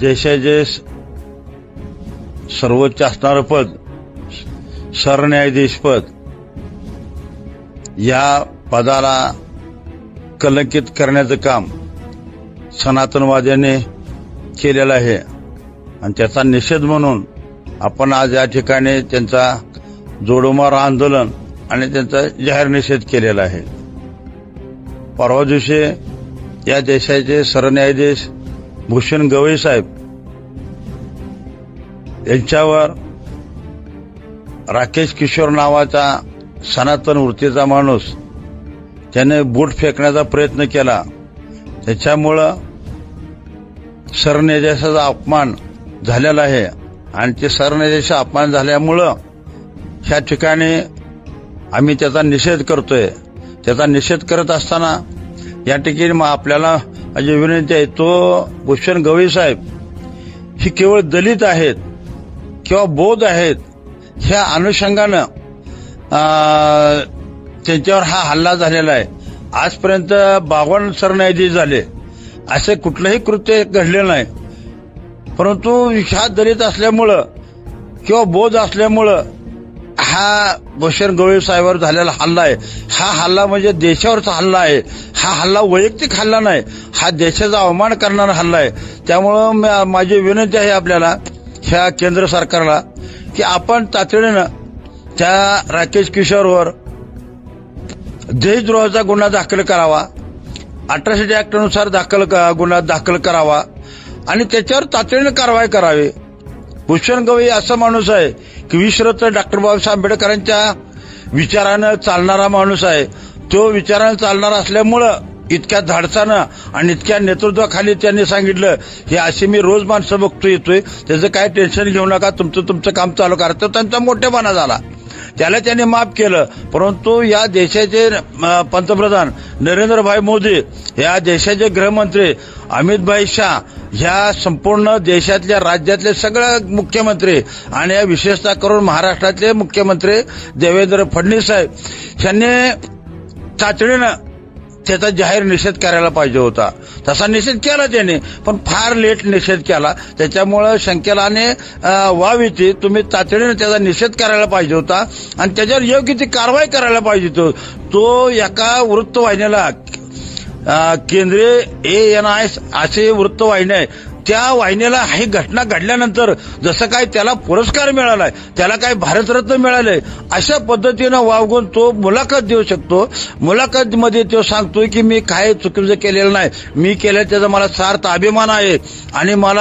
देशाचे सर्वोच्च असणारं पद सरन्यायाधीश पद या पदाला कलंकित करण्याचं काम सनातनवाद्याने केलेलं आहे. आणि त्याचा निषेध म्हणून आपण आज या ठिकाणी त्यांचा जोडोमार आंदोलन आणि त्यांचा जाहीर निषेध केलेला आहे. परवा दिवशी या देशाचे सरन्यायाधीश भूषण गवई साहेब यांच्यावर राकेश किशोर नावाचा सनातन वृत्तीचा माणूस त्याने बूट फेकण्याचा प्रयत्न केला. त्याच्यामुळं सरन्यायाधीशाचा अपमान झालेला आहे. आणि ते सरन्यायाधीश अपमान झाल्यामुळं ह्या ठिकाणी आम्ही त्याचा निषेध करतोय. त्याचा निषेध करत असताना या ठिकाणी मग आपल्याला माझी विनंती आहे तो भूषण गवई साहेब ही केवळ दलित आहेत किंवा बौद्ध आहेत ह्या अनुषंगानं त्यांच्यावर हा हल्ला झालेला आहे. आजपर्यंत बावन्न सरन्यायाधीश झाले. असे कुठलंही कृत्य घडलेलं नाही. परंतु ह्या दलित असल्यामुळं किंवा बौद्ध असल्यामुळं हा भूषण गवळी साहेबावर झालेला हल्ला आहे. हा हल्ला म्हणजे देशावरचा हल्ला आहे. हा हल्ला वैयक्तिक हल्ला नाही. हा देशाचा अवमान करणारा हल्ला आहे. त्यामुळं म- माझी विनंती आहे आपल्याला ह्या केंद्र सरकारला की आपण तातडीनं त्या राकेश किशोरवर देशद्रोहाचा गुन्हा दाखल करावा. अट्रॉसिटी ऍक्टनुसार दाखल गुन्हा दाखल करावा. आणि त्याच्यावर तातडीनं कारवाई करावी. भूषण गवई असा माणूस आहे की विश्वरत्न डॉक्टर बाबासाहेब आंबेडकरांच्या विचारानं चालणारा माणूस आहे. तो विचारानं चालणारा असल्यामुळं इतक्या धाडसानं आणि इतक्या नेतृत्वाखाली त्यांनी सांगितलं हे अशी मी रोज माणसं बघतो येतोय. त्याचं काय टेन्शन घेऊ नका. तुमचं तुमचं काम चालू करा. तर त्यांचा मोठेपणा झाला. त्याला त्यांनी माफ केलं. परंतु या देशाचे पंतप्रधान नरेंद्रभाई मोदी या देशाचे गृहमंत्री अमित भाई शाह ह्या संपूर्ण देशातल्या राज्यातले सगळे मुख्यमंत्री आणि या विशेषतः करून महाराष्ट्रातले मुख्यमंत्री देवेंद्र फडणवीस साहेब यांनी तातडीनं त्याचा जाहीर निषेध करायला पाहिजे होता. तसा निषेध केला त्याने पण फार लेट निषेध केला. त्याच्यामुळं शंकेलाने वाव येते तुम्ही तातडीने त्याचा निषेध करायला पाहिजे होता. आणि त्याच्यावर योग्य ती कारवाई करायला पाहिजे होती. तो एका वृत्तवाहिनीला केंद्रीय ए एन आय असे वृत्तवाहिनी आहे. त्या वाहिनीला ही घटना घडल्यानंतर जसं काय त्याला पुरस्कार मिळालाय त्याला काय भारतरत्न मिळालंय अशा पद्धतीनं वावगून तो मुलाखत देऊ शकतो. मुलाखतीमध्ये तो सांगतोय की मी काय चुकीचं केलेलं नाही. मी केलं त्याचा मला सार्थ अभिमान आहे आणि मला